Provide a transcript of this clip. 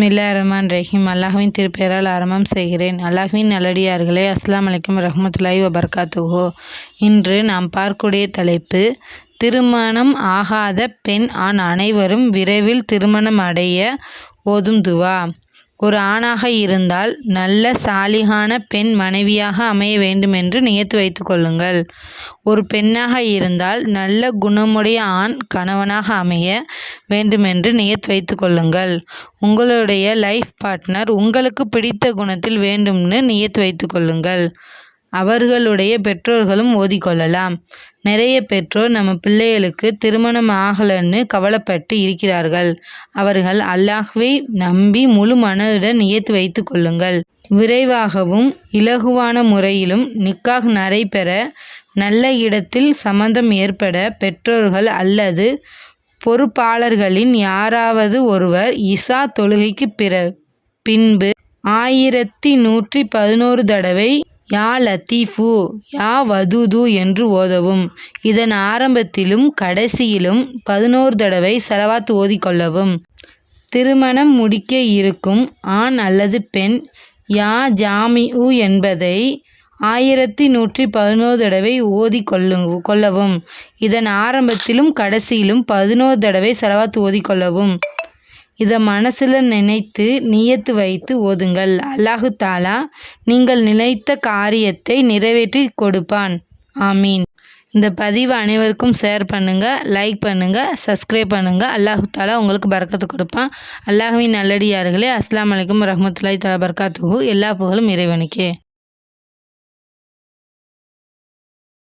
மில்லா ரஹ்மான் ரஹீம். அல்லாஹ்வின் திருப்பெயரால் ஆரம்பம் செய்கிறேன். அல்லாஹ்வின் நல்லடியார்களே அஸ்லாம் அலைக்கும் ரஹமத்துல்லாய் வபர்காத்துஹு. இன்று நாம் பார்க்கக்கூடிய தலைப்பு திருமணம் ஆகாத பெண் ஆண் அனைவரும் விரைவில் திருமணம் அடைய ஓதும் துவா. ஒரு ஆணாக இருந்தால் நல்ல சாலிகான பெண் மனைவியாக அமைய வேண்டுமென்று நியத்து வைத்து கொள்ளுங்கள். ஒரு பெண்ணாக இருந்தால் நல்ல குணமுடைய ஆண் கணவனாக அமைய வேண்டுமென்று நியத்து வைத்துக் கொள்ளுங்கள். உங்களுடைய லைஃப் பார்ட்னர் உங்களுக்கு பிடித்த குணத்தில் வேண்டும்னு நியத்து வைத்துக்கொள்ளுங்கள் அவர்களுடைய பெற்றோர்களும் ஓதிக்கொள்ளலாம். நிறைய பெற்றோர் நம்ம பிள்ளைகளுக்கு திருமணம் ஆகலைன்னு கவலைப்பட்டு இருக்கிறார்கள். அவர்கள் அல்லாஹ்வை நம்பி முழு மனதுடன் நியத்து வைத்து கொள்ளுங்கள். விரைவாகவும் இலகுவான முறையிலும் நிக்காஹ் நடைபெற நல்ல இடத்தில் சம்மந்தம் ஏற்பட பெற்றோர்கள் அல்லது பொறுப்பாளர்களின் யாராவது ஒருவர் இசா தொழுகைக்கு பிற பின்பு ஆயிரத்தி நூற்றி பதினோரு தடவை யா லத்தீஃபு யா வதூது என்று ஓதவும். இதன் ஆரம்பத்திலும் கடைசியிலும் பதினோரு தடவை செலவாத்து ஓதிக்கொள்ளவும். திருமணம் முடிக்க இருக்கும் ஆண் அல்லது பெண் யா ஜாமிஉ என்பதை ஆயிரத்தி நூற்றி பதினோரு தடவை ஓதி கொள்ளு கொள்ளவும். இதன் ஆரம்பத்திலும் கடைசியிலும் பதினோரு தடவை செலவாத்து ஓதிக்கொள்ளவும். இதை மனசில் நினைத்து நியத்து வைத்து ஓதுங்கள். அல்லாஹு தாலா நீங்கள் நினைத்த காரியத்தை நிறைவேற்றி கொடுப்பான். ஆமீன். இந்த பதிவு அனைவருக்கும் ஷேர் பண்ணுங்கள் லைக் பண்ணுங்கள் சப்ஸ்கிரைப் பண்ணுங்கள் அல்லாஹு தாலா உங்களுக்கு பறக்கத்து கொடுப்பான். அல்லாஹுவின் நல்லடியார்களே அஸ்லாம் வலைக்கம் ரஹமத்துல்லாய் தலா பர்காத்துகு எல்லா புகழும் இறைவனுக்கே.